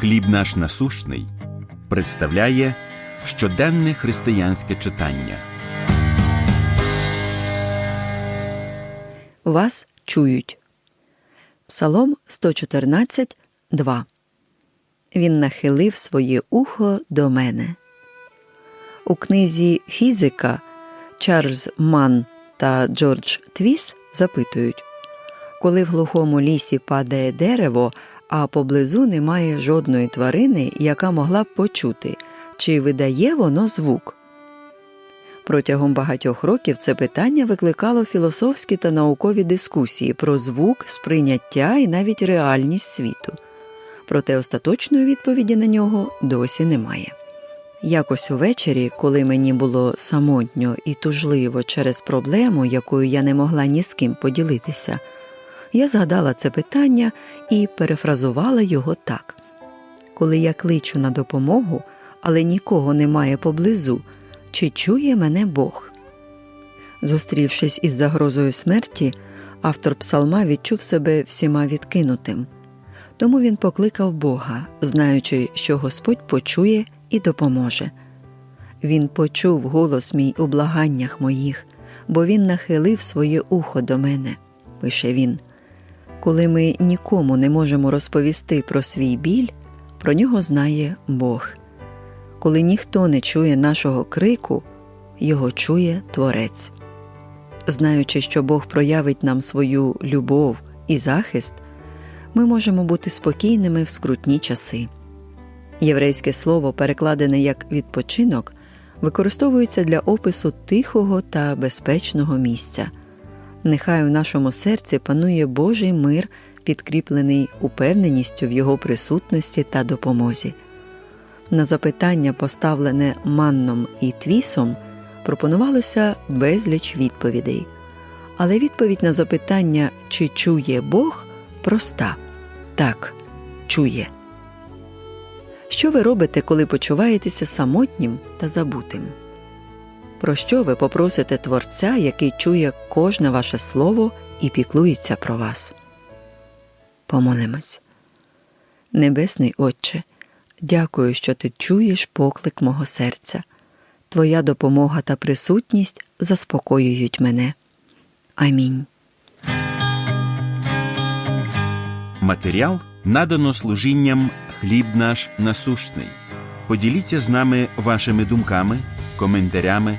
Хліб наш насущний представляє щоденне християнське читання. Вас чують. Псалом 114, 2. Він нахилив своє ухо до мене. У книзі Фізика Чарльз Ман та Джордж Твіс запитують коли в глухому лісі падає дерево, а поблизу немає жодної тварини, яка могла б почути, чи видає воно звук. Протягом багатьох років це питання викликало філософські та наукові дискусії про звук, сприйняття і навіть реальність світу. Проте остаточної відповіді на нього досі немає. Якось увечері, коли мені було самотньо і тужливо через проблему, якою я не могла ні з ким поділитися, я згадала це питання і перефразувала його так: коли я кличу на допомогу, але нікого немає поблизу, чи чує мене Бог? Зустрівшись із загрозою смерті, автор псалма відчув себе всіма відкинутим. Тому він покликав Бога, знаючи, що Господь почує і допоможе. Він почув голос мій у благаннях моїх, бо він нахилив своє ухо до мене, пише він. Коли ми нікому не можемо розповісти про свій біль, про нього знає Бог. Коли ніхто не чує нашого крику, його чує Творець. Знаючи, що Бог проявить нам свою любов і захист, ми можемо бути спокійними в скрутні часи. Єврейське слово, перекладене як відпочинок, використовується для опису тихого та безпечного місця. Нехай у нашому серці панує Божий мир, підкріплений упевненістю в Його присутності та допомозі. На запитання, поставлене манном і твісом, пропонувалося безліч відповідей. Але відповідь на запитання, чи чує Бог, проста так, чує. Що ви робите, коли почуваєтеся самотнім та забутим? Про що ви попросите Творця, який чує кожне ваше слово і піклується про вас? Помолимось. Небесний Отче, дякую, що ти чуєш поклик мого серця. Твоя допомога та присутність заспокоюють мене. Амінь. Матеріал надано служінням Хліб наш насущний. Поділіться з нами вашими думками, коментарями